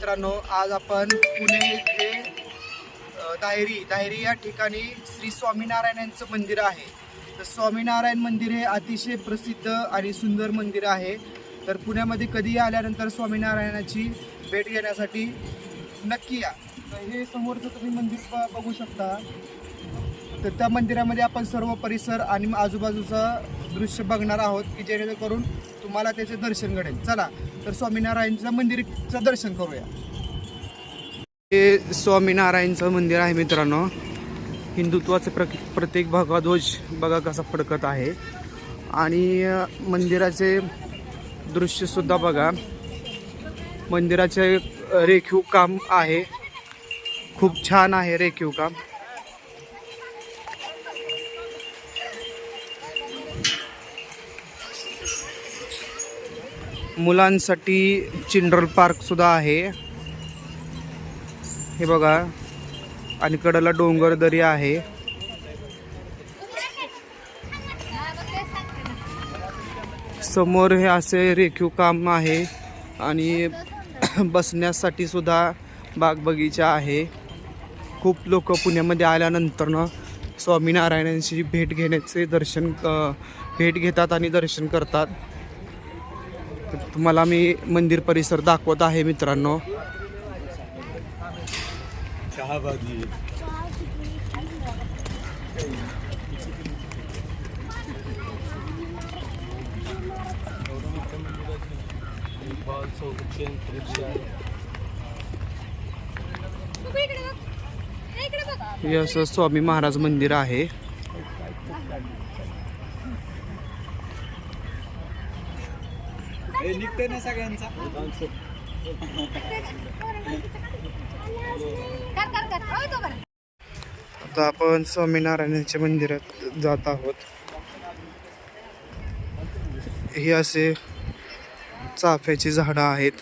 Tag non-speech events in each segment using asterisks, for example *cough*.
मित्रांनो आज आपण पुणे येथे दायरी दायरी या ठिकाणी श्री स्वामीनारायण यांचं मंदिर आहे. तर स्वामीनारायण मंदिर हे अतिशय प्रसिद्ध आणि सुंदर मंदिर आहे. तर पुण्यामध्ये कधीही आल्यानंतर स्वामीनारायणाची भेट घेण्यासाठी नक्की या. तर हे समोरचं तुम्ही मंदिर ब- बघू शकता. तर त्या मंदिरामध्ये आपण सर्व परिसर आणि आजूबाजूचं दृश्य बघणार आहोत की जेणेकरून तुम्हाला त्याचे दर्शन घडेल. चला तर स्वामीनारायणचं मंदिरचं दर्शन करूया. हे स्वामीनारायणचं मंदिर आहे मित्रांनो. हिंदुत्वाचे प्र प्रत्येक भगवाध्वज बघा कसा फडकत आहे. आणि मंदिराचे दृश्यसुद्धा बघा. मंदिराचे रेखीव काम आहे. खूप छान आहे रेखीव काम. मुलांसाठी चिल्ड्रन पार्कसुद्धा आहे. हे बघा. आणि कडला डोंगर दरी आहे. समोर हे असे रेखीव काम आहे. आणि *clears throat* बसण्यासाठी सुद्धा बाग बगीचा आहे. खूप लोक पुण्यामध्ये आल्यानंतरनं स्वामीनारायणांची भेट घेण्याचे दर्शन भेट घेतात आणि दर्शन करतात. तुम्हाला मी मंदिर परिसर दाखवत आहे मित्रांनो. हे असं स्वामी महाराज मंदिर आहे. हे निघतंय ना सगळ्यांचा. आता आपण स्वामीनारायणाच्या मंदिरात जात आहोत. हे असे चाफ्याची झाडं आहेत.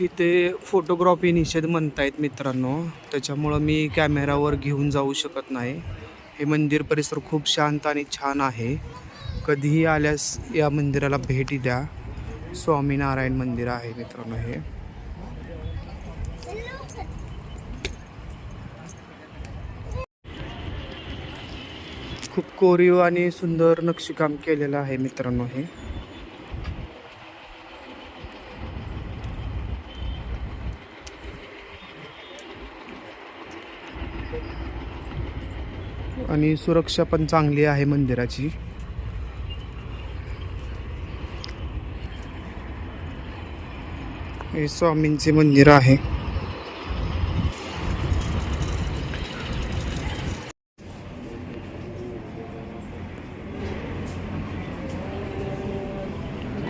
इथे फोटोग्राफी निषेध म्हणतायत मित्रांनो. त्याच्यामुळं मी कॅमेरावर घेऊन जाऊ शकत नाही. हे मंदिर परिसर खूप शांत आणि छान आहे. कधीही आल्यास या मंदिराला भेटी द्या. स्वामीनारायण मंदिर आहे मित्रांनो हे. खूप कोरीव आणि सुंदर नक्षीकाम केलेलं आहे मित्रांनो हे. आणि सुरक्षा पण चांगली आहे मंदिराची. हे स्वामींचे मंदिर आहे.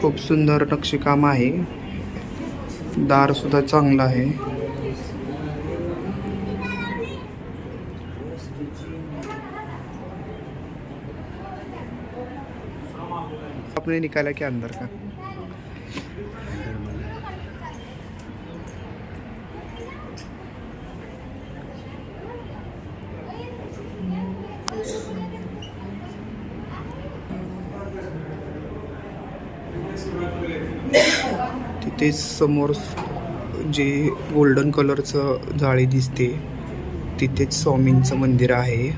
खूप सुंदर नक्षीकाम आहे. दार सुद्धा चांगलं आहे. आपने निकाला क्या अंदर का? तिथेच समोर जे गोल्डन कलरचं जाळी दिसते. तिथेच स्वामींचं मंदिर आहे.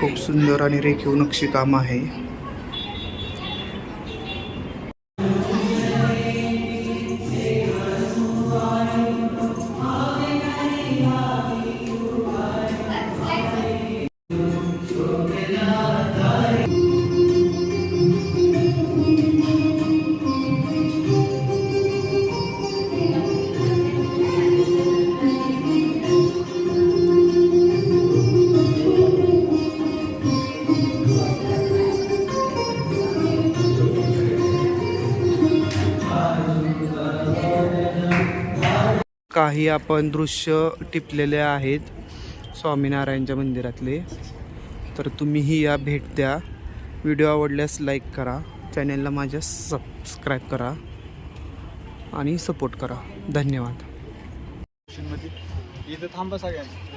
खूप सुंदर आणि रेखीव नक्षीकाम आहे. काही आपण दृश्य टिपलेले आहेत स्वामीनारायणच्या मंदिरातले. तर तुम्हीही या भेट द्या. व्हिडिओ आवडल्यास लाईक करा. चॅनलला माझ्या सबस्क्राईब करा. आणि सपोर्ट करा. धन्यवाद. इथं थांबा सगळ्यांनी.